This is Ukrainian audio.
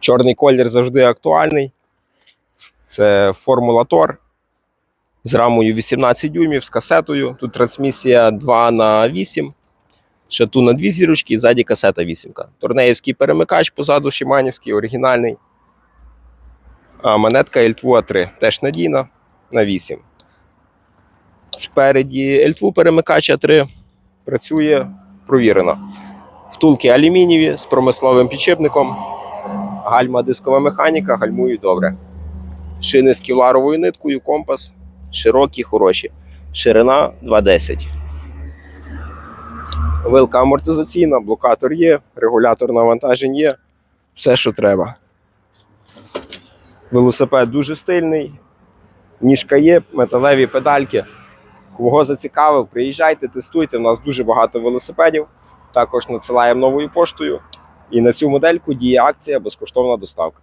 Чорний колір завжди актуальний. Це Формула Тор з рамою 18 дюймів, з касетою. Тут трансмісія 2 на 8 Шату на дві зірочки, і ззаді касета 8. Торнеївський перемикач позаду Шиманівський, оригінальний. А монетка L2 3 теж надійна на 8. Спереді L2 перемикач А3 працює провірено. Втулки алюмінієві з промисловим підшипником. Гальма дискова механіка, гальмують добре. Шини з кевларовою ниткою, компас. Широкі, хороші. Ширина 2,10. Вилка амортизаційна, блокатор є, регулятор навантажень є. Все, що треба. Велосипед дуже стильний. Ніжка є, металеві педальки. Кого зацікавив, приїжджайте, тестуйте. У нас дуже багато велосипедів. Також надсилаємо новою поштою. І на цю модельку діє акція безкоштовна доставка.